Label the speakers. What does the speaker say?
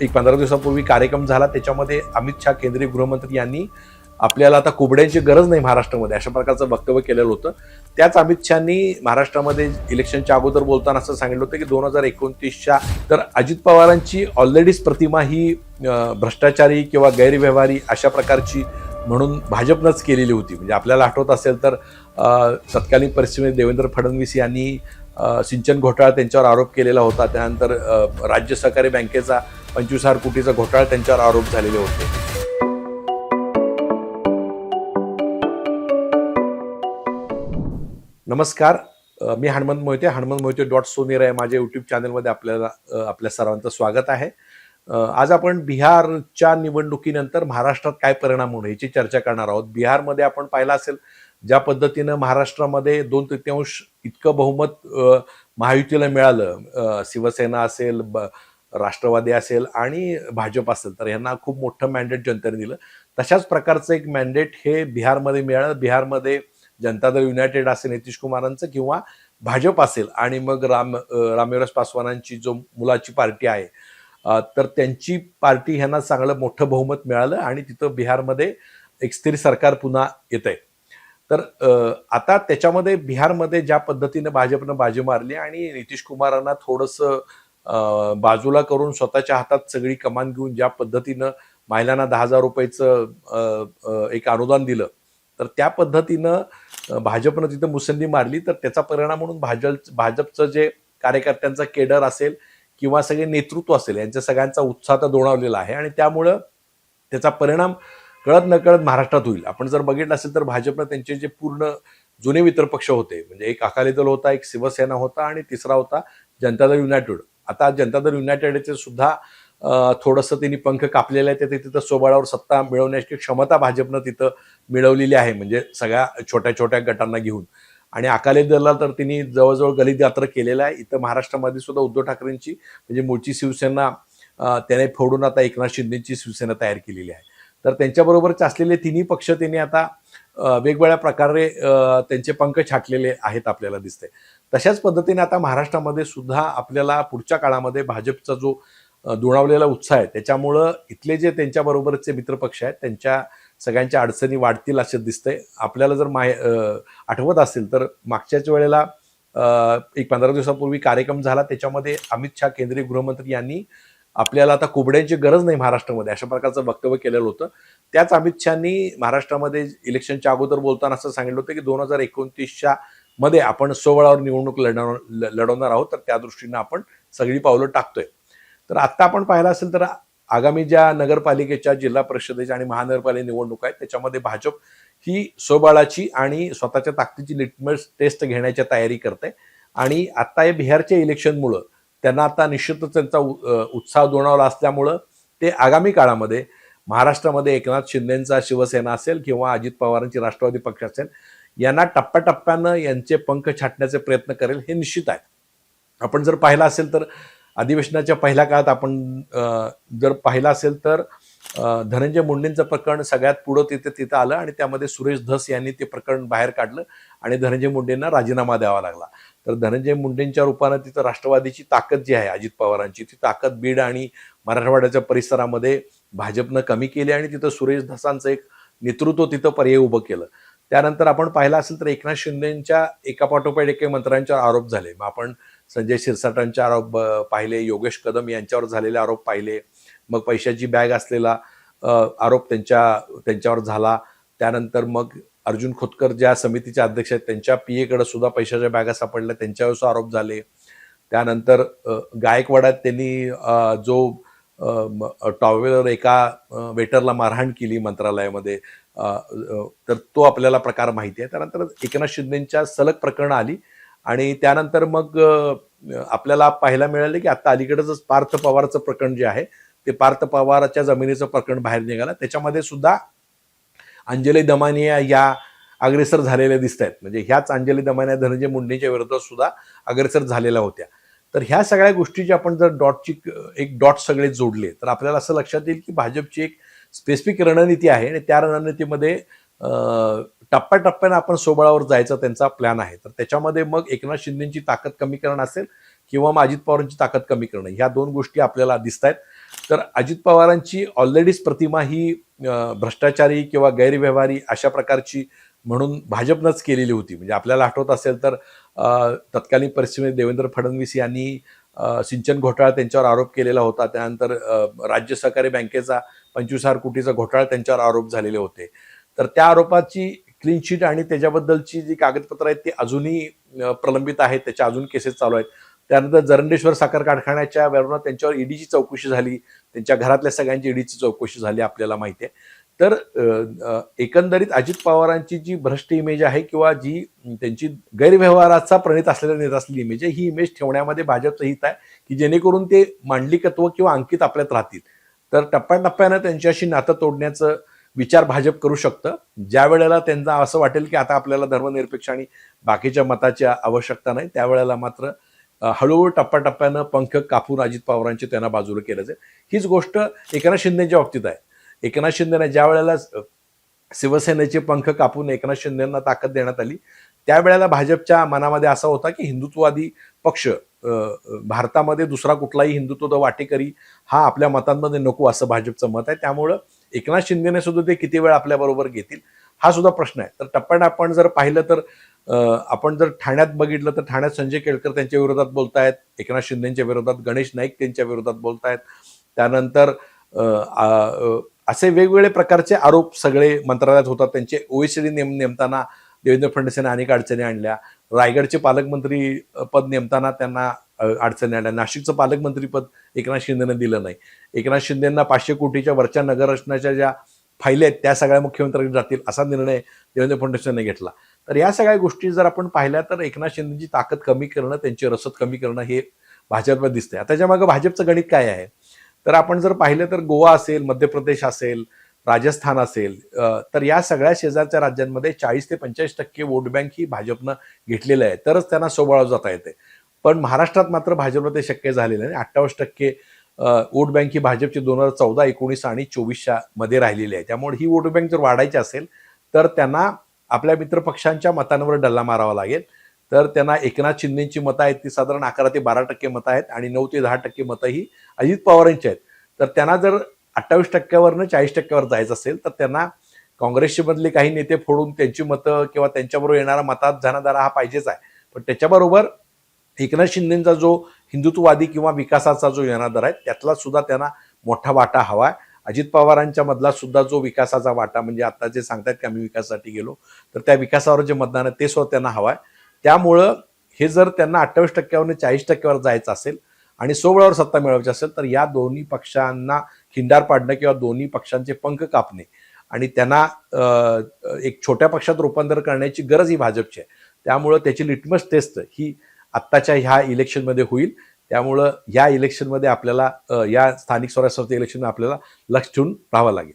Speaker 1: एक पंधरा दिवसापूर्वी कार्यक्रम झाला त्याच्यामध्ये अमित शहा केंद्रीय गृहमंत्री यांनी आपल्याला आता कुबड्यांची गरज नाही महाराष्ट्रामध्ये अशा प्रकारचं वक्तव्य केलेलं होतं. त्याच अमित शहानी महाराष्ट्रामध्ये इलेक्शनच्या अगोदर बोलताना असं सांगितलं होतं की दोन हजार एकोणतीसच्या तर अजित पवारांची ऑलरेडीच प्रतिमा ही भ्रष्टाचारी किंवा गैरव्यवहारी अशा प्रकारची म्हणून भाजपनंच केलेली होती. म्हणजे आपल्याला आठवत असेल तर तत्कालीन परिस्थितीमध्ये देवेंद्र फडणवीस यांनी सिंचन घोटाळा त्यांच्यावर आरोप केलेला होता. त्यानंतर राज्य सहकारी बँकेचा पंचवीस हजार कोटीचा घोटाळा त्यांच्यावर आरोप झालेले होते. नमस्कार. मी हनुमंत मोहिते. हनुमंत मोहिते डॉट सोनेर आहे माझ्या युट्यूब चॅनलमध्ये आपल्याला आपल्या सर्वांचं स्वागत आहे. आज आपण बिहारच्या निवडणुकीनंतर महाराष्ट्रात काय परिणाम होणे याची चर्चा करणार आहोत. बिहारमध्ये आपण पाहिलं असेल ज्या पद्धतीनं महाराष्ट्रामध्ये दोन तृतीयांश इतकं बहुमत महायुतीला मिळालं. शिवसेना असेल ब- राष्ट्रवादी असेल आणि भाजप असेल तर यांना खूप मोठं मॅन्डेट जनतेने दिलं. तशाच प्रकारचं एक मॅन्डेट हे बिहारमध्ये मिळालं. बिहारमध्ये जनता दल युनायटेड असेल नितीश कुमारांचं किंवा भाजप असेल आणि मग राम रामविलास पासवानांची जो मुलाची पार्टी आहे तर त्यांची पार्टी ह्यांना चांगलं मोठं बहुमत मिळालं आणि तिथं बिहारमध्ये एक स्थिर सरकार पुन्हा येत आहे तर आता त्याच्यामध्ये बिहारमध्ये ज्या पद्धतीनं भाजपनं बाजी मारली आणि नितीश कुमारांना थोडंसं बाजूला करून स्वतःच्या हातात सगळी कमान घेऊन ज्या पद्धतीनं महिलांना दहा हजार रुपयाचं एक अनुदान दिलं तर त्या पद्धतीनं भाजपनं तिथं मुसंडी मारली तर त्याचा परिणाम म्हणून भाजप भाजपचं जे कार्यकर्त्यांचा केडर असेल किंवा सगळे नेतृत्व असेल यांच्या सगळ्यांचा उत्साह तर दोणावलेला आहे आणि त्यामुळं त्याचा परिणाम कळत नकळत महाराष्ट्रात होईल. आपण जर बघितलं असेल तर भाजपनं त्यांचे जे पूर्ण जुने मित्रपक्ष होते म्हणजे एक अकाली दल होता एक शिवसेना होता आणि तिसरा होता जनता दल युनायटेड. आता जनता दल युनायटेडचे सुद्धा थोडंसं त्यांनी पंख कापलेलं आहे ते तिथं सोबाळावर सत्ता मिळवण्याची क्षमता भाजपनं तिथं मिळवलेली आहे. म्हणजे सगळ्या छोट्या छोट्या गटांना घेऊन. आणि अकाली दलाला तर त्यांनी जवळजवळ गलित यात्रा केलेलं आहे. इथं महाराष्ट्रामध्ये सुद्धा उद्धव ठाकरेंची म्हणजे मूळची शिवसेना त्याने फोडून आता एकनाथ शिंदेची शिवसेना तयार केलेली आहे. तर त्यांच्याबरोबरच असलेले तिन्ही पक्ष त्यांनी आता वेगवेगळ्या प्रकारे त्यांचे पंख छाटलेले आहेत आपल्याला दिसते. तशाच पद्धतीने आता महाराष्ट्रामध्ये सुद्धा आपल्याला पुढच्या काळामध्ये भाजपचा जो दुणावलेला उत्साह आहे त्याच्यामुळं इथले जे त्यांच्याबरोबरचे मित्रपक्ष आहेत त्यांच्या सगळ्यांच्या अडचणी वाढतील असे दिसतंय. आपल्याला जर माय आठवत असेल तर मागच्याच वेळेला एक पंधरा दिवसापूर्वी कार्यक्रम झाला त्याच्यामध्ये अमित शहा केंद्रीय गृहमंत्री यांनी आपल्याला आता कुबड्यांची गरज नाही महाराष्ट्रामध्ये. अशा प्रकारचं वक्तव्य केलेलं होतं. त्याच अमित शहानी महाराष्ट्रामध्ये इलेक्शनच्या अगोदर बोलताना असं सांगितलं होतं की दोन हजार एकोणतीसच्या मध्ये आपण सोवळावर निवडणूक लढवणार ल- लढवणार आहोत. तर त्या दृष्टीनं आपण सगळी पावलं टाकतोय. तर आत्ता आपण पाहिलं असेल तर आगामी ज्या नगरपालिकेच्या जिल्हा परिषदेच्या आणि महानगरपालिका निवडणूक आहेत त्याच्यामध्ये भाजप ही स्वबळाची आणि स्वतःच्या ताकदीची लिटमस टेस्ट घेण्याची तयारी करते आणि आता या बिहारच्या इलेक्शनमुळं त्यांना आता निश्चितच त्यांचा उत्साह दुणावला असल्यामुळं ते आगामी काळामध्ये महाराष्ट्रामध्ये एकनाथ शिंदेचा शिवसेना असेल किंवा अजित पवारांची राष्ट्रवादी पक्ष असेल यांना टप्प्याटप्प्यानं यांचे पंख छाटण्याचे प्रयत्न करेल हे निश्चित आहे. आपण जर पाहिलं असेल तर अधिवेशनाच्या पहिल्या काळात आपण जर पाहिलं असेल तर धनंजय मुंडेंचं प्रकरण सगळ्यात पुढं तिथे तिथं आलं आणि त्यामध्ये सुरेश धस यांनी ते प्रकरण बाहेर काढलं आणि धनंजय मुंडेंना राजीनामा द्यावा लागला. तर धनंजय मुंडेंच्या रूपानं तिथं राष्ट्रवादीची ताकद जी आहे अजित पवारांची ती ताकद बीड आणि मराठवाड्याच्या परिसरामध्ये भाजपनं कमी केली आणि तिथं सुरेश धसांचं एक नेतृत्व तिथं पर्याय उभं केलं. त्यानंतर आपण पाहिलं असेल तर एकनाथ शिंदेच्या एका पाठोपाठ एक मंत्र्यांच्यावर आरोप झाले. मग आपण संजय शिरसाटांचे आरोप पाहिले योगेश कदम यांच्यावर झालेले आरोप पाहिले. मग पैशाची बॅग असलेला आरोप त्यांच्या त्यांच्यावर झाला. त्यानंतर मग अर्जुन खोतकर ज्या समितीच्या अध्यक्ष आहेत त्यांच्या पीएकडे सुद्धा पैशाच्या बॅगा सापडल्या त्यांच्यावर सुद्धा आरोप झाले. त्यानंतर गायकवाडात त्यांनी जो टॉवेलवर एका वेटरला मारहाण केली मंत्रालयामध्ये तर तो आपल्याला प्रकार माहिती आहे. त्यानंतर एकनाथ शिंदेच्या सलग प्रकरणं आली आणि त्यानंतर मग आपल्याला पाहायला मिळाले की आता अलीकडेच पार्थ पवारचं प्रकरण जे आहे ते पार्थ पवाराच्या जमिनीचं प्रकरण बाहेर निघालं. त्याच्यामध्ये सुद्धा अंजली दमानिया या अग्रेसर झालेल्या दिसत आहेत. म्हणजे ह्याच अंजली दमानिया धनंजय मुंडेच्या विरोधात सुद्धा अग्रेसर झालेल्या होत्या. तर ह्या सगळ्या गोष्टीची आपण जर डॉटची एक डॉट सगळे जोडले तर आपल्याला असं लक्षात येईल की भाजपची एक स्पेसिफिक रणनीती आहे आणि त्या रणनीतीमध्ये अं, टप्प्याटप्प्यानं आपण सोबळावर जायचा त्यांचा प्लॅन आहे. तर त्याच्यामध्ये मग एकनाथ शिंदेची ताकद कमी करणं असेल किंवा मग अजित पवारांची ताकद कमी करणं ह्या दोन गोष्टी आपल्याला दिसत आहेत. तर अजित पवारांची ऑलरेडीच प्रतिमा ही भ्रष्टाचारी किंवा गैरव्यवहारी अशा प्रकारची म्हणून भाजपनंच केलेली होती. म्हणजे आपल्याला आठवत असेल तर तत्कालीन परिस्थितीमध्ये देवेंद्र फडणवीस यांनी सिंचन घोटाळा त्यांच्यावर आरोप केलेला होता. त्यानंतर राज्य सहकारी बँकेचा पंचवीस हजार कोटीचा घोटाळा त्यांच्यावर आरोप झालेले होते. तर त्या आरोपाची क्लीन शीट आणि त्याच्याबद्दलची जी कागदपत्र आहेत ती अजूनही प्रलंबित आहेत. त्याच्या अजून केसेस चालू आहेत. त्यानंतर जरंडेश्वर साखर कारखान्याच्या वरून त्यांच्यावर ईडीची चौकशी झाली. त्यांच्या घरातल्या सगळ्यांची ईडीची चौकशी झाली आपल्याला माहिती आहे. तर एकंदरीत अजित पवारांची जी भ्रष्ट इमेज आहे किंवा जी त्यांची गैरव्यवहाराचा प्रणित असलेल्या नेता असलेली इमेज आहे ही इमेज ठेवण्यामध्ये भाजपचं हित आहे की जेणेकरून ते मांडलिकत्व किंवा अंकित आपल्यात राहतील. तर टप्प्याटप्प्यानं त्यांच्याशी नातं तोडण्याचं विचार भाजप करू शकतं. ज्या वेळेला त्यांना असं वाटेल की आता आपल्याला धर्मनिरपेक्ष आणि बाकीच्या मताची आवश्यकता नाही त्यावेळेला मात्र हळूहळू टप्प्याटप्प्यानं पंख कापून अजित पवारांचे त्यांना बाजूला केलं जाईल. हीच गोष्ट एकनाथ शिंदेच्या बाबतीत आहे. एकनाथ शिंदेने ज्या वेळेला शिवसेनेचे पंख कापून एकनाथ शिंदेना ताकद देण्यात आली त्यावेळेला भाजपच्या मनामध्ये असा होता की हिंदुत्ववादी पक्ष भारतामध्ये दुसरा कुठलाही हिंदुत्व वाटेकरी हा आपल्या मतांमध्ये नको असं भाजपचं मत आहे. त्यामुळं एकनाथ शिंदेने सुद्धा ते किती वेळ आपल्याबरोबर घेतील? हा सुद्धा प्रश्न आहे. तर टप्प्यात आपण जर पाहिलं तर आपण जर ठाण्यात बघितलं तर ठाण्यात संजय केळकर त्यांच्या विरोधात बोलतायत एकनाथ शिंदेच्या विरोधात गणेश नाईक त्यांच्या विरोधात बोलतायत. त्यानंतर असे वेगवेगळे प्रकारचे आरोप सगळे मंत्रालयात होतात. त्यांचे ओएसडी नेम नेमताना देवेंद्र फडणवीस यांनी अनेक अडचणी आणल्या. रायगडचे पालकमंत्री पद नेमताना त्यांना अडचणी आणल्या. नाशिकचं पालकमंत्री पद एकनाथ शिंदेने दिलं नाही. एकनाथ शिंदेना पाचशे कोटीच्या वरच्या नगररचनाच्या ज्या फायली आहेत त्या सगळ्या मुख्यमंत्र्यांकडे जातील असा निर्णय देवेंद्र फडणवीसांनी घेतला. तर या सगळ्या गोष्टी जर आपण पाहिल्या तर एकनाथ शिंदेची ताकद कमी करणं त्यांची रसद कमी करणं हे भाजपला दिसतंय. त्याच्यामागे भाजपचं गणित काय आहे? तर आपण जर पाहिलं तर गोवा असेल मध्य प्रदेश असेल राजस्थान असेल तर या सगळ्या शेजारच्या राज्यांमध्ये चाळीस ते पंचेचाळीस टक्के वोट बँक ही भाजपनं घेतलेलं आहे. तरच त्यांना सोबळाव जाता येते. पण महाराष्ट्रात मात्र भाजपला ते शक्य झालेलं नाही. अठ्ठावीस टक्के वोट बँक ही भाजपची दोन हजार चौदा एकोणीस आणि चोवीसच्या मध्ये राहिलेली आहे. त्यामुळे ही वोट बँक जर वाढायची असेल तर त्यांना आपल्या मित्रपक्षांच्या मतांवर डल्ला मारावा लागेल. तर त्यांना एकनाथ शिंदेची मतं आहेत ती साधारण अकरा ते बारा टक्के मतं आहेत आणि नऊ ते दहा टक्के मतं ही अजित पवारांची आहेत. तर त्यांना जर अठ्ठावीस टक्क्यावरनं चाळीस टक्क्यावर जायचं असेल तर त्यांना काँग्रेसचे मधले काही नेते फोडून त्यांची मतं किंवा त्यांच्याबरोबर येणारा मतात जाणारा हा पाहिजेच आहे. पण त्याच्याबरोबर एकनाथ शिंदेचा जो हिंदुत्ववादी किंवा विकासाचा जो येणादर आहे त्यातला सुद्धा त्यांना मोठा वाटा हवा आहे अजित पवारांच्या मधला सुद्धा जो विकासाचा वाटा म्हणजे आता जे सांगतात की आम्ही विकासासाठी गेलो तर त्या विकासावर जे मतदान आहे ते सुद्धा त्यांना हवं आहे त्यामुळं हे जर त्यांना अठ्ठावीस टक्क्यावरून चाळीस टक्क्यावर जायचं असेल आणि सोबळावर सत्ता मिळवायची असेल तर या दोन्ही पक्षांना खिंडार पाडणं किंवा दोन्ही पक्षांचे पंख कापणे आणि त्यांना एक छोट्या पक्षात रूपांतर करण्याची गरज ही भाजपची आहे. त्यामुळं त्याची लिटमस टेस्ट ही आत्ताच्या ह्या इलेक्शनमध्ये होईल. त्यामुळं या इलेक्शनमध्ये आपल्याला या स्थानिक स्वराज्य इलेक्शनमध्ये आपल्याला लक्ष ठेवून राहावं लागेल.